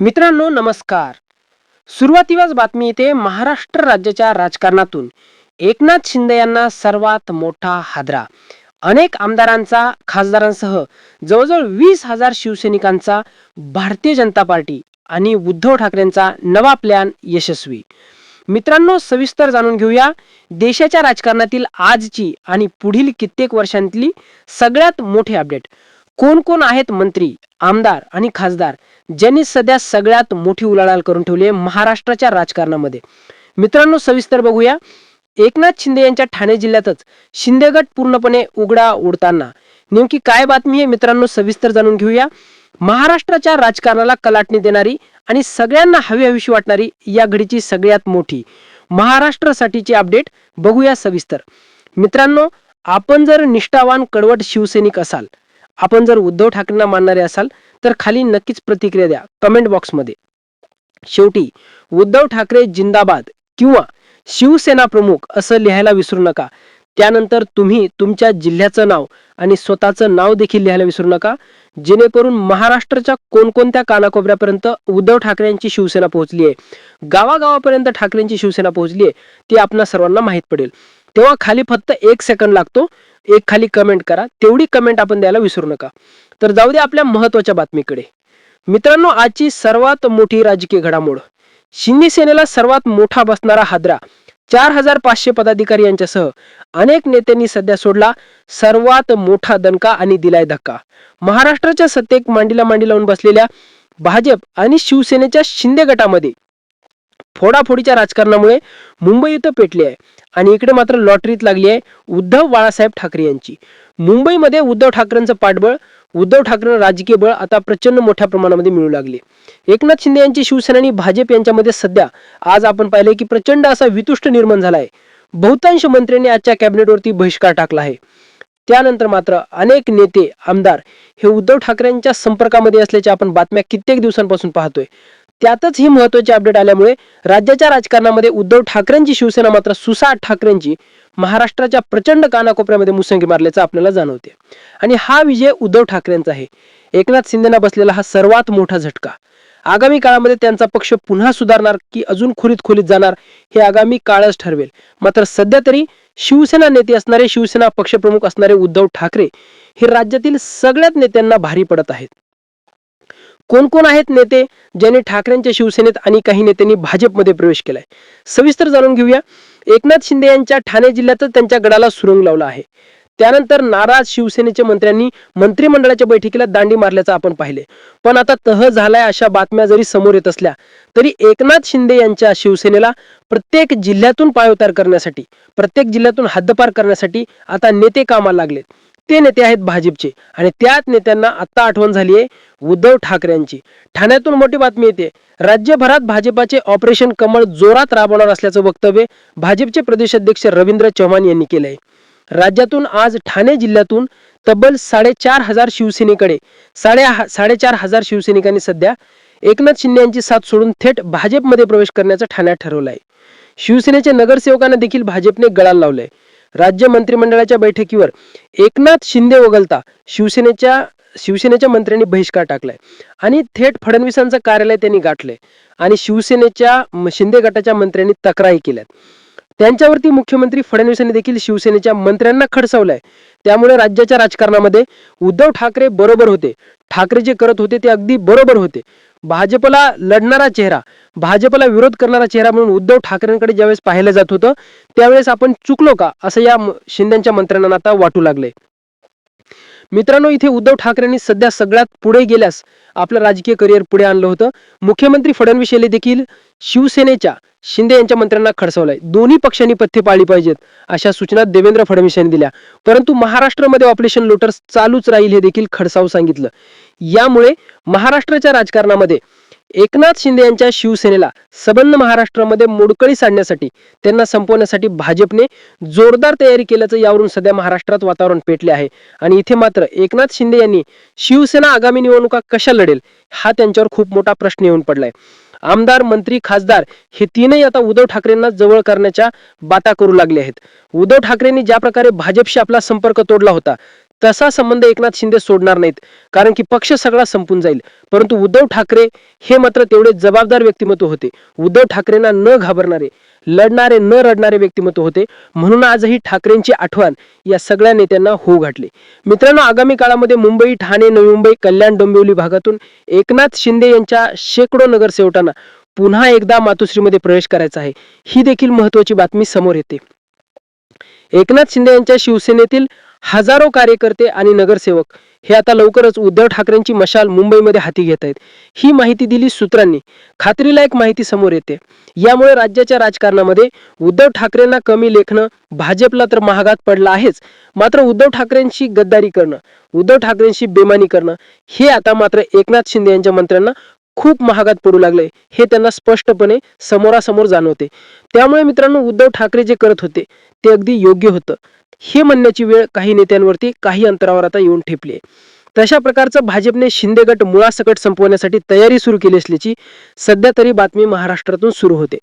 मित्रांनो नमस्कार. सुरुवातीलाच बातमी येते महाराष्ट्र राज्याच्या राजकारणातून. एकनाथ शिंदे यांना सर्वात मोठा हादरा. अनेक आमदारांचा खासदारांसह जवळजवळ वीस हजार शिवसैनिकांचा भारतीय जनता पार्टी आणि उद्धव ठाकरेंचा नवा प्लॅन यशस्वी. मित्रांनो सविस्तर जाणून घेऊया. देशाच्या राजकारणातील आजची आणि पुढील कित्येक वर्षांतली सगळ्यात मोठी अपडेट. कोण कोण आहेत मंत्री आमदार आणि खासदार ज्यांनी सध्या सगळ्यात मोठी उलाढाल करून ठेवली आहे महाराष्ट्राच्या राजकारणामध्ये? मित्रांनो सविस्तर बघूया. एकनाथ शिंदे यांच्या ठाणे जिल्ह्यातच शिंदेगट पूर्णपणे उघडा उडताना. नेमकी काय बातमी आहे मित्रांनो सविस्तर जाणून घेऊया. महाराष्ट्राच्या राजकारणाला कलाटणी देणारी आणि सगळ्यांना हवी हवीशी वाटणारी या घडीची सगळ्यात मोठी महाराष्ट्रासाठीची अपडेट बघूया सविस्तर. मित्रांनो आपण जर निष्ठावान कडवट शिवसैनिक असाल आपण जर उद्धव ठाकरेंना मानणारे असाल तर खाली नक्कीच प्रतिक्रिया द्या. कमेंट बॉक्समध्ये शेवटी उद्धव ठाकरे जिंदाबाद किंवा शिवसेना प्रमुख असं लिहायला विसरू नका. त्यानंतर तुम्ही तुमच्या जिल्ह्याचं नाव आणि स्वतःचं नाव देखील लिहायला विसरू नका. जेणेकरून महाराष्ट्राच्या कोणकोणत्या कानाकोपऱ्यापर्यंत उद्धव ठाकरेंची शिवसेना पोहोचली आहे गावागावापर्यंत ठाकरेंची शिवसेना पोहोचली आहे ती आपणा सर्वांना माहीत पडेल. तेव्हा खाली फक्त एक सेकंद लागतो. एक खाली कमेंट करा. तेवढी कमेंट आपण द्यायला विसरू नका. तर जाऊ दे आपल्या महत्त्वाच्या बातमीकडे. मित्रांनो आजची सर्वात मोठी राजकीय घडामोड. शिंदे सेनेला सर्वात मोठा बसणारा हादरा चार हजार पाचशे पदाधिकारी यांच्यासह अनेक नेत्यांनी सध्या सोडला सर्वात मोठा दणका आणि दिलाय धक्का. महाराष्ट्राच्या सत्तेक मांडीला मांडी लावून बसलेल्या भाजप आणि शिवसेनेच्या शिंदे गटामध्ये फोडाफोडीच्या राजकारणामुळे मुंबई इथं पेटली आहे. आणि इकडे मात्र लॉटरीत लागली आहे उद्धव बाळासाहेब ठाकरे यांची. मुंबईमध्ये उद्धव ठाकरेंचं पाठबळ उद्धव ठाकरे राजकीय बळ आता प्रचंड मोठ्या प्रमाणामध्ये मिळू लागले. एकनाथ शिंदे यांची शिवसेना आणि भाजप यांच्यामध्ये सध्या आज आपण पाहिले की प्रचंड असा वितुष्ट निर्माण झाला आहे. बहुतांश मंत्र्यांनी आजच्या कॅबिनेटवरती बहिष्कार टाकला आहे. त्यानंतर मात्र अनेक नेते आमदार हे उद्धव ठाकरेंच्या संपर्कामध्ये असल्याच्या आपण बातम्या कित्येक दिवसांपासून पाहतोय. त्यातच ही महत्वाची अपडेट आल्यामुळे राज्याच्या राजकारणामध्ये उद्धव ठाकरेंची शिवसेना मात्र सुसाट ठाकरेंची महाराष्ट्राच्या प्रचंड कानाकोपऱ्यामध्ये मुसंगी मारल्याचं आपल्याला जाणवते. आणि हा विजय उद्धव ठाकरेंचा आहे. एकनाथ शिंदेना बसलेला हा सर्वात मोठा झटका. आगामी काळामध्ये त्यांचा पक्ष पुन्हा सुधारणार की अजून खोलीत खोलीत जाणार हे आगामी काळच ठरवेल. मात्र सध्या तरी शिवसेना नेते असणारे शिवसेना पक्षप्रमुख असणारे उद्धव ठाकरे हे राज्यातील सगळ्यात नेत्यांना भारी पडत आहेत. कोण कोण आहेत नेते ज्यांनी ठाकरेंच्या शिवसेनेत आणि काही नेत्यांनी भाजपमध्ये प्रवेश केलाय? सविस्तर जाणून घेऊया. एकनाथ शिंदे यांच्या ठाणे जिल्ह्यातच त्यांच्या गडाला सुरुंग लावला आहे. त्यानंतर नाराज शिवसेनेच्या मंत्र्यांनी मंत्रिमंडळाच्या बैठकीला दांडी मारल्याचं आपण पाहिले पण आता तह झालाय अशा बातम्या जरी समोर येत असल्या तरी एकनाथ शिंदे यांच्या शिवसेनेला प्रत्येक जिल्ह्यातून पायउतार करण्यासाठी प्रत्येक जिल्ह्यातून हद्दपार करण्यासाठी आता नेते कामाला लागलेत. ते नेते आहेत भाजपचे. आणि त्याच नेत्यांना आता आठवण झाली आहे उद्धव ठाकरेंची. ठाण्यातून मोठी बातमी येते. राज्यभरात भाजपाचे ऑपरेशन कमळ जोरात राबवणार असल्याचं वक्तव्य भाजपचे प्रदेशाध्यक्ष रवींद्र चव्हाण यांनी केलंय. राज्यातून आज ठाणे जिल्ह्यातून तब्बल साडेचार हजार शिवसेनेकडे साडे साडेचार हजार शिवसैनिकांनी सध्या एकनाथ शिंदे यांची साथ सोडून थेट भाजपमध्ये प्रवेश करण्याचं ठाण्यात ठरवलं आहे शिवसेनेच्या नगरसेवकांना देखील भाजपने गळाला लावलंय. राज्य मंत्रिमंडळाच्या बैठकीवर एकनाथ शिंदे वगळता शिवसेनेच्या शिवसेनेच्या मंत्र्यांनी बहिष्कार टाकलाय. आणि थेट फडणवीसांचं कार्यालय त्यांनी गाठलंय. आणि शिवसेनेच्या शिंदे गटाच्या मंत्र्यांनी तक्रारी केल्यात. त्यांच्यावरती मुख्यमंत्री फडणवीसांनी देखील शिवसेनेच्या मंत्र्यांना खडसावलंय. त्यामुळे राज्याच्या राजकारणामध्ये उद्धव ठाकरे बरोबर होते. ठाकरे जे करत होते ते अगदी बरोबर होते. भाजपला लढणारा चेहरा भाजपला विरोध करणारा चेहरा म्हणून उद्धव ठाकरेंकडे ज्यावेळेस पाहिलं जात होतं त्यावेळेस आपण चुकलो का? असं या शिंद्यांच्या शिंदेच्या मंत्र्यांना आता वाटू लागले मित्रांनो इथे उद्धव ठाकरेंनी सध्या सगळ्यात पुढे गेल्यास आपलं राजकीय करिअर पुढे आणलं होतं. मुख्यमंत्री फडणवीस यांनी देखील शिवसेनेच्या शिंदे यांच्या मंत्र्यांना खडसवलंय. दोन्ही पक्षांनी पथ्य पाळली पाहिजेत अशा सूचना देवेंद्र फडणवीस यांनी दिल्या. परंतु महाराष्ट्रामध्ये ऑपरेशन लोटर्स चालूच राहील हे देखील खडसाव सांगितलं. यामुळे महाराष्ट्राच्या राजकारणामध्ये एकनाथ शिंदे यांच्या शिवसेनेला सबंध महाराष्ट्रामध्ये मोडकळी सांडण्यासाठी त्यांना संपवण्यासाठी भाजपने जोरदार तयारी केल्याचं यावरून सध्या महाराष्ट्रात वातावरण पेटले आहे. आणि इथे मात्र एकनाथ शिंदे यांनी शिवसेना आगामी निवडणुका कशा लढेल हा त्यांच्यावर खूप मोठा प्रश्न येऊन पडलाय. आमदार मंत्री खासदार हे तीनही आता उद्धव ठाकरेंना जवळ करण्याच्या बाता करू लागले आहेत. उद्धव ठाकरेंनी ज्या प्रकारे भाजपशी आपला संपर्क तोडला होता तसा संबंध एकनाथ शिंदे सोडणार नाहीत. कारण की पक्ष सगळा संपून जाईल. परंतु उद्धव ठाकरे हे मात्र तेवढे जबाबदार व्यक्तिमत्व होते. उद्धव ठाकरेंना न घाबरणारे लढणारे न रडणारे व्यक्तिमत्व होते. म्हणून आजही ठाकरेंची आठवण या सगळ्या नेत्यांना होऊ घातली. मित्रांनो आगामी काळामध्ये मुंबई ठाणे नवी मुंबई कल्याण डोंबिवली भागातून एकनाथ शिंदे यांच्या शेकडो नगरसेवकांना पुन्हा एकदा मातोश्रीमध्ये प्रवेश करायचा आहे. ही देखील महत्वाची बातमी समोर येते. एकनाथ शिंदे यांच्या शिवसेनेतील हजारो कार्यकर्ते आणि नगरसेवक हे आता लवकरच उद्धव ठाकरेंची मशाल मुंबईमध्ये हाती घेत आहेत. ही माहिती दिली सूत्रांनी. खात्रीलायक माहिती समोर येते. यामुळे राज्याच्या राजकारणामध्ये उद्धव ठाकरेंना कमी लेखणं भाजपला तर महागात पडलं आहेच. मात्र उद्धव ठाकरेंशी गद्दारी करणं उद्धव ठाकरेंशी बेमानी करणं हे आता मात्र एकनाथ शिंदे यांच्या मंत्र्यांना खूप महागात पडू लागले हे त्यांना स्पष्टपणे समोरासमोर जाणवते. त्यामुळे मित्रांनो उद्धव ठाकरे जे करत होते ते अगदी योग्य होतं. हे म्हणण्याची वेळ काही नेत्यांवरती काही अंतरावर आता येऊन ठेपली आहे. तशा प्रकारचं भाजपने शिंदे गट मुळासकट संपवण्यासाठी तयारी सुरू केली असल्याची सध्या तरी बातमी महाराष्ट्रातून सुरू होते.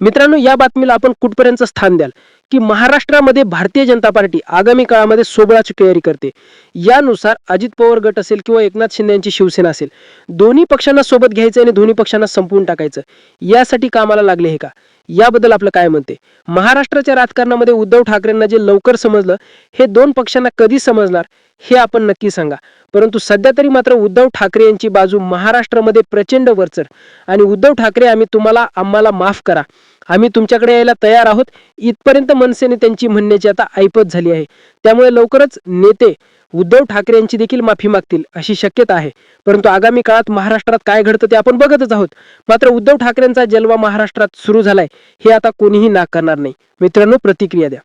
मित्रांनो या बातमीला आपण कुठपर्यंत स्थान द्याल? की महाराष्ट्रामध्ये भारतीय जनता पार्टी आगामी काळामध्ये सोबळाची तयारी करते. यानुसार अजित पवार गट असेल किंवा एकनाथ शिंदे यांची शिवसेना असेल दोन्ही पक्षांना सोबत घ्यायचं आणि दोन्ही पक्षांना संपवून टाकायचं. यासाठी कामाला लागले हे का? याबद्दल आपलं काय म्हणते? महाराष्ट्राच्या राजकारणामध्ये उद्धव ठाकरेंना जे लवकर समजलं हे दोन पक्षांना कधी समजणार हे आपण नक्की सांगा. परंतु सध्या तरी मात्र उद्धव ठाकरे यांची बाजू महाराष्ट्रामध्ये प्रचंड वरचढ. आणि उद्धव ठाकरे आम्ही तुम्हाला आम्हाला माफ करा. आम्ही तुमच्याकडे यायला तयार आहोत. इथपर्यंत मनसेने त्यांची म्हणण्याची आता ऐपत झाली आहे. त्यामुळे लवकरच नेते उद्धव ठाकरे यांची देखील माफी मागतील अशी शक्यता आहे. परंतु आगामी काळात महाराष्ट्रात काय घडतं ते आपण बघतच आहोत. मात्र उद्धव ठाकरेंचा जलवा महाराष्ट्रात सुरू झालाय. हे आता कोणीही नाकारणार नाही. मित्रांनो प्रतिक्रिया द्या.